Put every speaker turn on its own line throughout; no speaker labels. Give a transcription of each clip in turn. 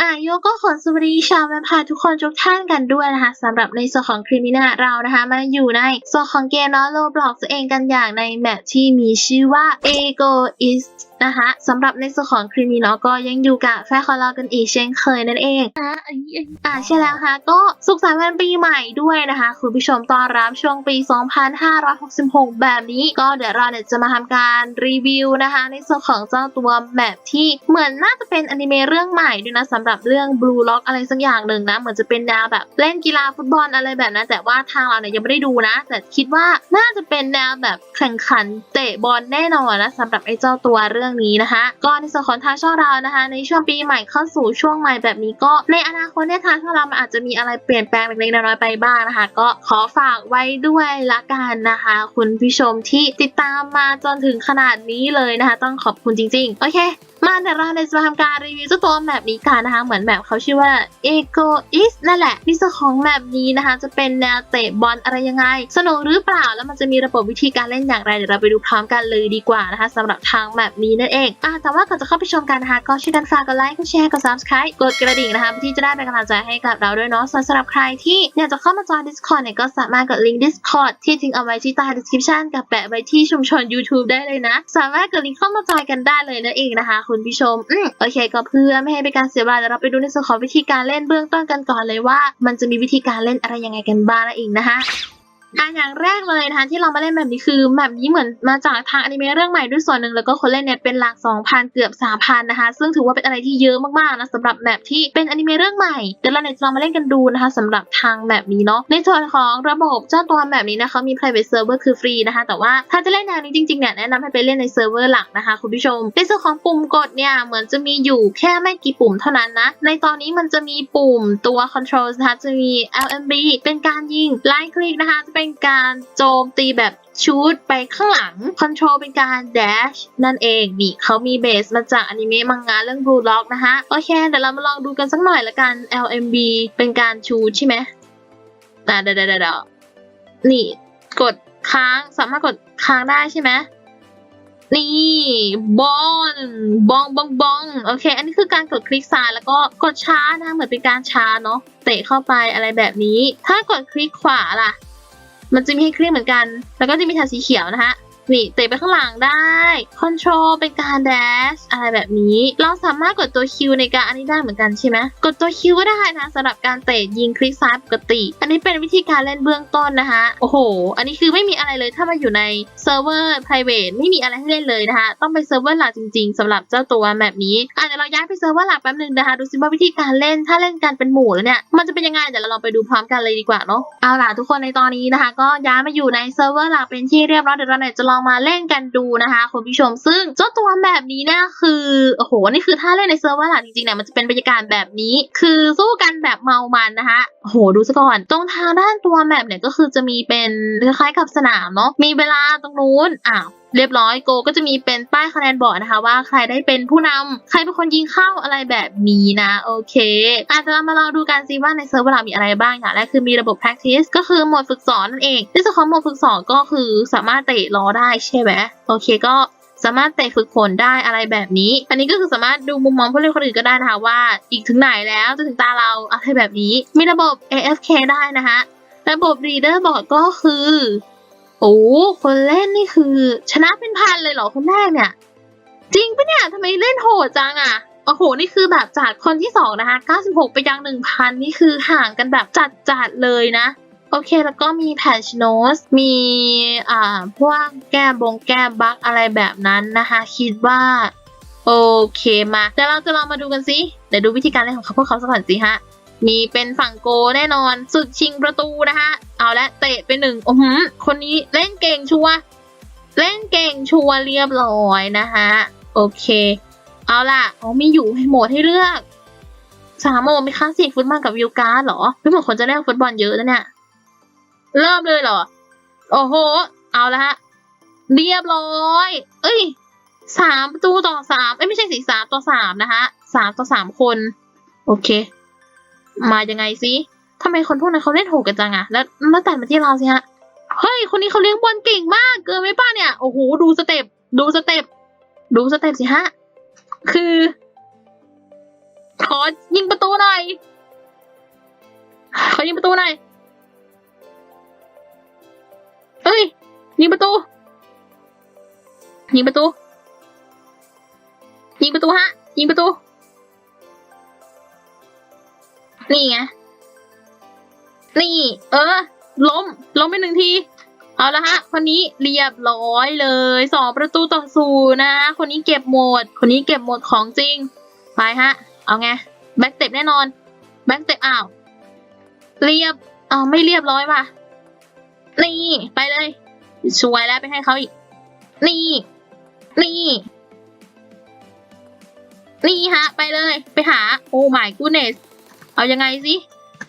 อะโยก็ขอสวัสดีชาวแวมพร์ทุกคนทุกท่านกันด้วยนะคะสำหรับในส่วนของคริมินาเรานะคะมาอยู่ในส่วนของเกมเนาะโลบล็อกตัวเองกันอย่างในแมปที่มีชื่อว่า Egoist นะคะสำหรับในส่วนของคริมินาะก็ยังอยู่กับแฟนของเรากันอีกเช่นเคยนั่นเองนะอะใช่แล้วค่ะ ก็สุขสันต์วันปีใหม่ด้วยนะคะ คุณผู้ชมต้อนรับช่วงปี 2566 แบบนี้ ก็เดี๋ยวเราเนี่ยจะมาทำการรีวิวนะคะ ในส่วนของเจ้าตัวแมปที่เหมือนน่าจะเป็นอนิเมะเรื่องใหม่ด้วยนะสำหรับเรื่อง Blue Lock อะไรสักอย่างหนึ่งนะ เหมือนจะเป็นแนวแบบเล่นกีฬาฟุตบอลอะไรแบบนั้นแต่ว่าทางเราเนี่ยยังไม่ได้ดูนะ แต่คิดว่าน่าจะเป็นแนวแบบแข่งขันเตะบอลแน่นอนนะสำหรับไอ้เจ้าตัวเรื่องนี้นะคะก็ในส่วนของทางช่องเรานะคะ ในช่วงปีใหม่เข้าสู่ช่วงใหม่แบบนี้ก็ในอนาคตเนี่ยทางช่องเรามันอาจจะมีอะไรเปลี่ยนแปลงเล็กๆน้อยๆไปบ้างนะคะ ก็ขอฝากไว้ด้วยละกันนะคะ คุณผู้ชมที่ติดตามมาจนถึงขนาดนี้เลยนะคะ ต้องขอบคุณจริงๆ โอเค มาเดี๋ยวเราเนี่ยจะมาทำการรีวิวเจ้าตัวแมปนี้กันนะคะ เหมือนแมปเขาชื่อว่า e g o i s นั่นแหละในส่วนของแมปนี้นะคะ จะเป็นแนวเตะบอลอะไรยังไง สนุกหรือเปล่าแล้วมันจะมีระบบวิธีการเล่นอย่างไรเดี๋ยวเราไปดูพร้อมกันเลยดีกว่านะคะสำหรับทางแมปนี้นั่นเองอะแต่ว่าก่อนจะเข้าไปชมกันนะคะก็ช่วยกันฝากกดไลค์กดแชร์กด subscribe กดกระดิ่งนะคะเพื่อที่จะได้เป็นกำลังใจให้กับเราด้วยเนาะส่วนสำหรับใครที่อยากจะเข้ามาจอย Discord เนี่ยก็สามารถกดลิงก์ Discord ที่ทิ้งเอาไว้ที่ใต้ description กับแปะไว้ที่ชุมชน YouTube ได้เลยนะ สามารถกดลิงก์เข้ามาจอยกันได้เลยนั่นเองนะคะคุณผู้ชม อืมโอเคก็เพื่อไม่ให้เป็นการเสียเวลาเดี๋ยวเราไปดูในส่วนของวิธีการเล่นเบื้องต้นกันก่อนเลยว่า มันจะมีวิธีการเล่นอะไรยังไงกันบ้างนั่นเองนะคะ อะอย่างแรกเลยนะคะที่เรามาเล่นแบบนี้คือแบบนี้เหมือนมาจากทางอนิเมะเรื่องใหม่ด้วยส่วนหนึ่งแล้วก็คนเล่นเนี่ยเป็นหลัก2,000เกือบ3,000นะคะซึ่งถือว่าเป็นอะไรที่เยอะมากๆนะสำหรับแมปที่เป็นอนิเมะเรื่องใหม่เดี๋ยวเราเนี่ยจะลองมาเล่นกันดูนะคะสำหรับทางแมปนี้เนาะในส่วนของระบบเจ้าตัวแมปนี้นะคะมี private server คือฟรีนะคะ แต่ว่าถ้าจะเล่นแนวนี้จริงๆเนี่ยแนะนำให้ไปเล่นในเซิร์ฟเวอร์หลักนะคะคุณผู้ชมในส่วนของปุ่มกดเนี่ยเหมือนจะมีอยู่แค่ไม่กี่ปุ่มเท่านั้นนะในตอนนี้มันจะมีปุ่มตัว control นะคะจะมี LMB เป็นการยิง right click นะคะจะเป็นการโจมตีแบบชูดไปข้างหลัง control เป็นการ dash นั่นเอง นี่เขามีเบสมาจากอนิเมะมังงะเรื่อง Blue Lock นะคะ โอเค เดี๋ยวเรามาลองดูกันสักหน่อยละกัน LMB เป็นการชูดใช่ไหมอะเดี๋ยวเดี๋ยวเดะนี่ กดค้างสามารถกดค้างได้ใช่ไหมนี่บอลบองบองบองโอเค อันนี้คือการกดคลิกซ้ายแล้วก็กดช้านะเหมือนเป็นการช้าเนาะเตะเข้าไปอะไรแบบนี้ ถ้ากดคลิกขวาล่ะ มันจะมีให้คลิกเหมือนกัน แล้วก็จะมีแถบสีเขียวนะคะ นี่เตะไปข้างหลังได้คอนโทรลเป็นการแดชอะไรแบบนี้ เราสามารถกดตัวคิวในการอันนี้ได้เหมือนกันใช่ไหมกดตัวคิวก็ได้นะสำหรับการเตะยิงคลิกซ้ายปกติ อันนี้เป็นวิธีการเล่นเบื้องต้นนะคะ โอ้โห อันนี้คือไม่มีอะไรเลยถ้ามาอยู่ในเซิร์ฟเวอร์ private ไม่มีอะไรให้เล่นเลยนะคะ ต้องไปเซิร์ฟเวอร์หลักจริงๆสำหรับเจ้าตัวแบบนี้อะเดี๋ยวเราย้ายไปเซิร์ฟเวอร์หลักแป๊บนึงนะคะ ดูซิว่าวิธีการเล่นถ้าเล่นกันเป็นหมู่แล้วเนี่ย มันจะเป็นยังไงเดี๋ยวเราลองไปดูพร้อมกันเลยดีกว่าเนาะเอาล่ะทุกคนในตอนนี้นะคะ ก็ย้ายมาอยู่ในเซิร์ฟเวอร์หลักเป็นที่เรียบร้อยเดี๋ยวเราเนี่ยจะลองมาเล่นกันดูนะคะคุณผู้ชม ซึ่งเจ้าตัวแบบนี้เนี่ยคือโอ้โหนี่คือถ้าเล่นในเซิร์ฟเวอร์หลักจริงๆเนี่ยมันจะเป็นบรรยากาศแบบนี้ คือสู้กันแบบเมามันนะคะโอ้โหดูซะก่อน ตรงทางด้านตัวแมปเนี่ยก็คือจะมีเป็นคล้ายๆกับสนามเนาะมีเวลาตรงนู้นอ้าว เรียบร้อยโกก็จะมีเป็นป้ายคะแนนบอกนะคะ ว่าใครได้เป็นผู้นำใครเป็นคนยิงเข้าอะไรแบบนี้นะ โอเค อาจจะมาลองดูกันซิว่าในเซิร์ฟเวอร์เรามีอะไรบ้างอย่างแรกคือมีระบบ practice ก็คือโหมดฝึกสอนนั่นเองในส่วนของโหมดฝึกสอนก็คือสามารถเตะล้อได้ใช่ไหมโอเคก็สามารถเตะฝึกฝนได้อะไรแบบนี้ อันนี้ก็คือสามารถดูมุมมองผู้เล่นคนอื่นก็ได้นะคะว่า อีกถึงไหนแล้วจะถึงตาเราอะไรแบบนี้ มีระบบ AFK ได้นะคะ ระบบ Reader Board ก็คือ โอ้คนเล่นนี่คือ ชนะเป็นพันเลยเหรอคนแรกเนี่ย จริงปะเนี่ยทำไมเล่นโหดจังอะโอ้โห นี่คือแบบจากคนที่สองนะคะ 96 ไปยัง1,000 นี่คือห่างกันแบบจัดๆเลยนะ โอเค แล้วก็มีแพชโนส มีอ่าพวกแก้บงแก้บั๊กอะไรแบบนั้นนะคะ คิดว่า โอเคมา เดี๋ยวเราจะลองมาดูกันสิ เดี๋ยวดูวิธีการเล่นของเขาพวกเขาสักก่อนสิฮะ มีเป็นฝั่งโกแน่นอนสุดชิงประตูนะคะเอาละเตะไปหนึ่งโอ้โหคนนี้เล่นเก่งชัวร์เล่นเก่งชัวร์เรียบร้อยนะคะโอเค เอาล่ะอ๋อมีอยู่ให้โหมดให้เลือกสามโหมดมีคลาสสิกฟุตบอลกับวิวการ์ดเหรอไม่เหมือนคนจะเล่นฟุตบอลเยอะนะเนี่ยเริ่มเลยเหรอ โอ้โห เอาละฮะ เรียบร้อย เอ้ยสามประตูต่อสามเอ้ยไม่ใช่สี่สามต่อสามนะคะสามต่อสามคน โอเค มายังไงสิทำไมคนพวกนั้นเขาเล่นโหดกันจังอะแล้วแล้วแต่มาที่เราสิฮะ เฮ้ย คนนี้เขาเลี้ยงบอลเก่งมาก เกินไหมป้าเนี่ย โอ้โห ดูสเต็ป ดูสเต็ป ดูสเต็ปสิฮะ คือ ขอยิงประตูหน่อย ขอยิงประตูหน่อย เอ้ย ยิงประตู ยิงประตู ยิงประตูฮะ ยิงประตู นี่ไง นี่ เออ ล้ม ล้มไปหนึ่งที เอาละฮะ คนนี้เรียบร้อยเลยสองประตูต่อศูนย์นะ คนนี้เก็บหมด คนนี้เก็บหมดของจริง ไปฮะ เอาไง แบ็กเต็ปแน่นอน แบ็กเต็ปอ้าว เรียบอ้าไม่เรียบร้อยว่ะ นี่ ไปเลย ช่วยแล้วไปให้เขาอีก นี่ นี่ นี่ฮะ ไปเลย ไปหา โอ้ my goodness เอายังไงสิ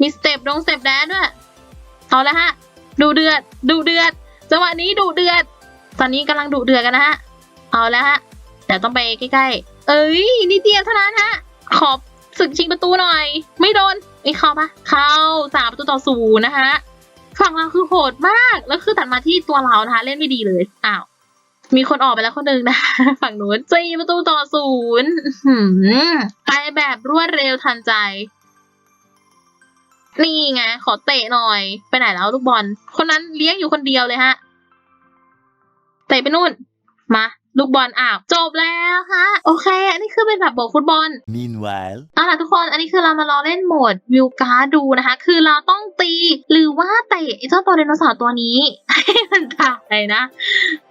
มีสเต็ปดงสเต็ปแดนด้วยเอาละฮะ ดูเดือด ดูเดือดจังหวะนี้ดูเดือด ตอนนี้กำลังดูเดือดกันนะฮะ เอาแล้วฮะเดี๋ยวต้องไปใกล้ๆ เอ้ยนิดเดียวเท่านั้นฮะ ขอบศึกชิงประตูหน่อย ไม่โดนไม่เข้าปะเข้าสามประตูต่อศูนย์นะคะฝั่งเราคือโหดมาก แล้วคือตัดมาที่ตัวเรานะคะเล่นไม่ดีเลย อ้าว มีคนออกไปแล้วคนหนึ่งนะ ฝั่งนู้นสี่ประตูต่อศูนย์อื้อหือไปแบบรวดเร็วทันใจ นี่ไงขอเตะหน่อย ไปไหนแล้วลูกบอล คนนั้นเลี้ยงอยู่คนเดียวเลยฮะ เตะไปนู่น มา ลูกบอลอ้าวจบแล้วฮะ โอเค อันนี้คือเป็นแบบโบกฟุตบอล
Meanwhile,
เอาล่ะทุกคน อันนี้คือเรามาลองเล่นโหมดวิวการ์ดดูนะคะ คือเราต้องตีหรือว่าเตะไอ้เจ้าตัวไดโนเสาร์ตัวนี้ ให้มันตายนะ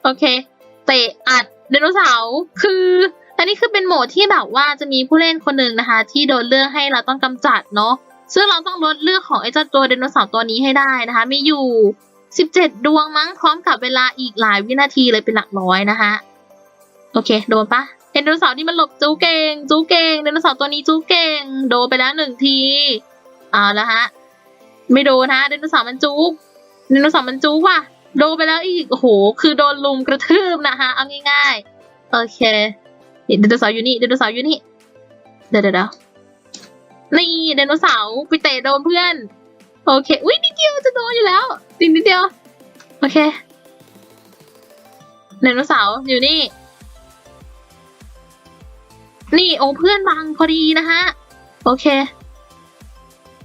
โอเค เตะอัดไดโนเสาร์ คืออันนี้คือเป็นโหมดที่แบบว่าจะมีผู้เล่นคนหนึ่งนะคะ ที่โดนเลือกให้เราต้องกำจัดเนาะ ซึ่งเราต้องลดเลือกของไอ้เจ้าตัวไดโนเสาร์ตัวนี้ให้ได้นะคะ มีอยู่ 17 ดวงมั้งพร้อมกับเวลาอีกหลายวินาทีเลยเป็นหลักร้อยนะคะ โอเค โดนปะไดโนเสาร์นี่มันหลบจูเก่งจูเก่งไดโนเสาร์ตัวนี้จูเก่ง โดนไปแล้วหนึ่งทีเอาละฮะไม่โดนฮะไดโนเสาร์มันจูกไดโนเสาร์มันจูกว่ะโดนไปแล้วอีกโอ้โหคือโดนลุมกระทืบนะคะเอาง่ายๆโอเคไดโนเสาร์อยู่นี่ไดโนเสาร์อยู่นี่เดี๋ยวเดี๋ยวเดี๋ยว นี่ไดโนเสาร์ไปเตะโดนเพื่อน โอเค อุ้ยนิดเดียวจะโดนอยู่แล้วนิดนิดเดียว โอเคไดโนเสาร์อยู่นี่ นี่โอ้เพื่อนบังพอดีนะฮะ โอเค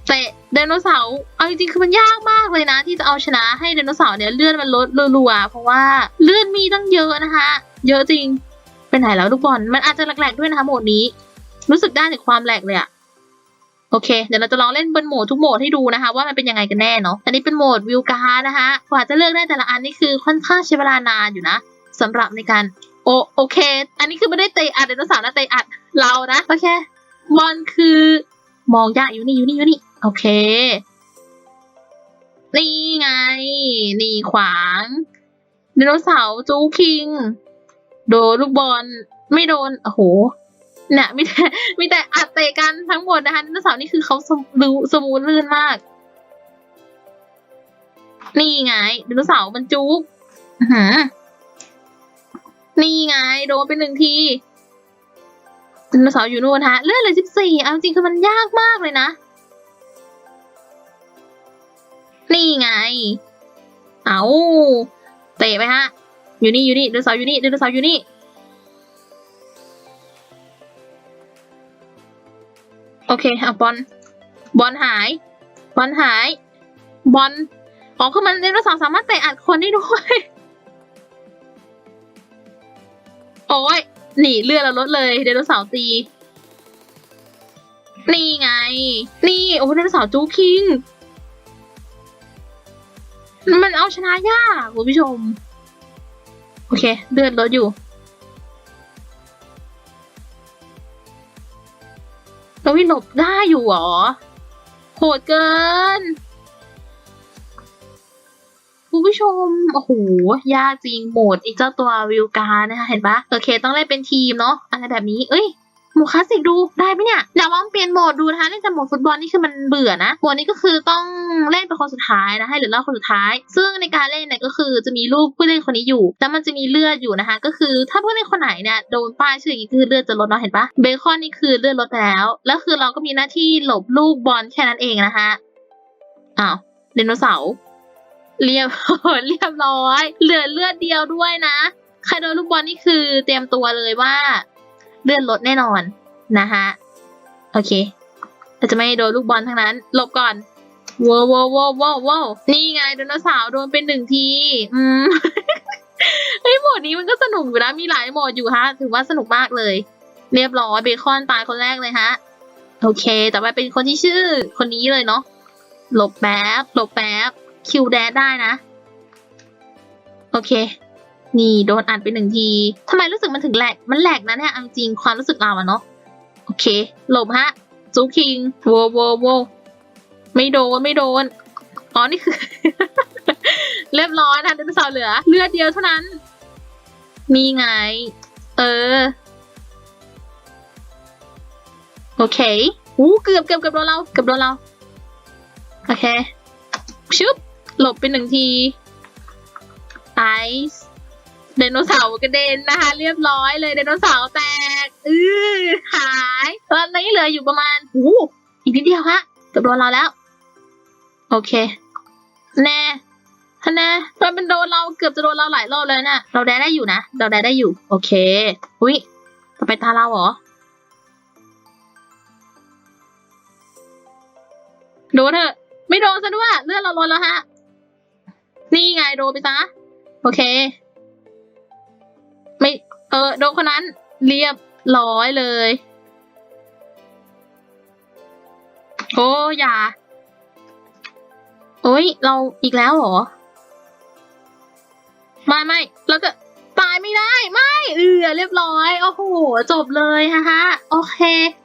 เตะไดโนเสาร์เอาจริงๆคือมันยากมากเลยนะ ที่จะเอาชนะให้ไดโนเสาร์เนี่ยเลือดมันลดรัวๆเพราะว่าเลือดมีตั้งเยอะนะคะ เยอะจริงไปไหนแล้วลูกบอลมันอาจจะแหลกๆด้วยนะคะโหมดนี้ รู้สึกได้ถึงความแหลกเลยอะ โอเค เดี๋ยวเราจะลองเล่นบนโหมดทุกโหมดให้ดูนะคะ ว่ามันเป็นยังไงกันแน่เนาะ อันนี้เป็นโหมดวิวการ์ดนะคะ กว่าจะเลือกได้แต่ละอันนี่คือค่อนข้างใช้เวลานานอยู่นะสำหรับในการโอโอเค อันนี้คือไม่ได้เตะอัดไดโนเสาร์นะเตะอัดเรานะโอเคบอลคือมองยากอยู่นี่อยู่นี่อยู่นี่โอเค นี่ไง นี่ขวางไดโนเสาร์จูคิง โดนลูกบอลไม่โดนโอ้โห เนี่ยมีแต่มีแต่อัดเตะกันทั้งหมดนะคะไดโนเสาร์นี่คือเขาสมดูสมูทลื่นมาก นี่ไงไดโนเสาร์มันจุกหือนี่ไงโดนไปหนึ่งทีไดโนเสาร์อยู่นู่นฮะเลื่อนเลยสิบสี่เอาจริงคือมันยากมากเลยนะ นี่ไง เอาเตะไปฮะ อยู่นี่อยู่นี่ไดโนเสาร์อยู่นี่ไดโนเสาร์อยู่นี่ เคเอาบอลบอลหาย บอลหาย บอลอ๋อคือมันไดโนเสาร์สามารถเตะอัดคนได้ด้วย โอ้ยหนีเลือดเราลดเลยไดโนเสาร์ตี นี่ไง นี่ โอ้ไดโนเสาร์จูคิง มันเอาชนะยากคุณผู้ชม โอเค เลือดลดอยู่ เราวิหลบได้อยู่หรอโหดเกินคุณผู้ชม โอ้โห ยากจริงโหมดไอ้เจ้าตัววิวการ์นะคะ เห็นปะโอเค ต้องเล่นเป็นทีมเนาะอะไรแบบนี้ เอ้ย หมดคลาสสิกดูได้ไหมเนี่ยเดี๋ยวลองเปลี่ยนโหมดดูนะคะเล่นแต่โหมดฟุตบอลนี่คือมันเบื่อนะโหมดนี้ก็คือต้องเล่นเป็นคนสุดท้ายนะให้เหลือรอบคนสุดท้าย ซึ่งในการเล่นเนี่ยก็คือจะมีรูปผู้เล่นคนนี้อยู่แล้วมันจะมีเลือดอยู่นะคะ ก็คือถ้าผู้เล่นคนไหนเนี่ยโดนป้ายชื่ออย่างนี้คือเลือดจะลดเนาะเห็นปะเบคอนนี่คือเลือดลดไปแล้วแล้วคือเราก็มีหน้าที่หลบลูกบอลแค่นั้นเองนะคะอ้าวไดโนเสาร์เรียบเรียบร้อย เหลือเลือดเดียวด้วยนะ ใครโดนลูกบอลนี่คือเตรียมตัวเลยว่า เลื่อดลดแน่นอนนะคะโอเคเราจะไม่โดนลูกบอลทั้งนั้นหลบก่อนว้าวว้าวว้าวว้าวนี่ไงไดนสาร์โดนเป็นหนึ่งที อืมเฮ้โหมดนี้มันก็สนุกอยู่นะมีหลายโหมดอยู่ฮะ ถือว่าสนุกมากเลย เรียบร้อยเบคอนตายคนแรกเลยฮะ โอเคต่อไปเป็นคนที่ชื่อคนนี้เลยเนาะหลบแป๊บหลบแป๊บคิวแดดได้นะ โอเค นี่โดนอัดไปหนึ่งทีทำไมรู้สึกมันถึงแหลก มันแหลกนะเนี่ยเอาจริงความรู้สึกเราอะเนาะ โอเค หลบฮะจูคิงโวโวโวไม่โดนไม่โดน อ๋อ นี่คือ เรียบร้อยนะไดนเสาเหลือ เลือดเดียวเท่านั้น มีไง เออ โอเคอู้เกือบเกือบเกือบโดนเรา เกือบโดนเรา โอเค ชึบ หลบไปหนึ่งทีไอซ์ ไดโนเสาร์กระเด็นนะคะ เรียบร้อยเลยไดโนเสาร์แตกอือหาย ตอนนี้เหลืออยู่ประมาณอู้อีกนิดเดียวฮะเกือบโดนเราแล้ว โอเค แน่ฮะแน่มันเป็นโดนเราเกือบจะโดนเราหลายรอบเลยนะ่ะ เราแดได้อยู่นะ เราแดได้อยู่ โอเค อุ้ยต่อไปตาเราเหรอ โดนเถอะ ไม่โดนซะด้วย เลือดเราลดแล้วฮะ นี่ไงโดนไปซะ โอเค เออโดนคนนั้นเรียบร้อยเลยโอ้ย่าโอ้ย เราอีกแล้วเหรอ ไม่ไม่ เอือเรียบร้อย โอ้โห จบเลยฮะ โอเค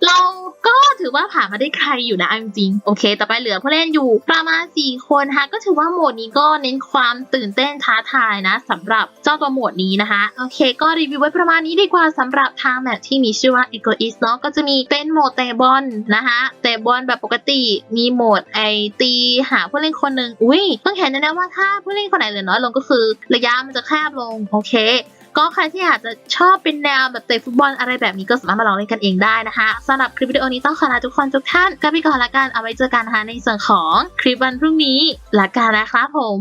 เราก็ถือว่าผ่านมาได้ใครอยู่นะจริง โอเค ต่อไปเหลือผู้เล่นอยู่ประมาณสี่คนฮะ ก็ถือว่าโหมดนี้ก็เน้นความตื่นเต้นท้าทายนะสำหรับเจ้าตัวโหมดนี้นะคะ โอเค ก็รีวิวไว้ประมาณนี้ดีกว่าสำหรับทางแมปที่มีชื่อว่า Egoist เนาะ ก็จะมีเป็นโหมดเตะบอลนะคะเตะบอลแบบปกติ มีโหมดไอตีหาผู้เล่นคนหนึ่งอุ้ยต้องเห็นนะว่าถ้าผู้เล่นคนไหนเหลือน้อยลงก็คือ ระยะมันจะแคบลง โอเค ก็ใครที่อยากจะชอบเป็นแนวแบบเตะฟุตบอลอะไรแบบนี้ก็สามารถมาลองเล่นกันเองได้นะคะสำหรับคลิปวิดีโอนี้ต้องขอลาทุกคนทุกท่านกันไปก่อนละกันเอาไว้เจอกันนะคะในส่วนของคลิปวันพรุ่งนี้ละกันนะครับผม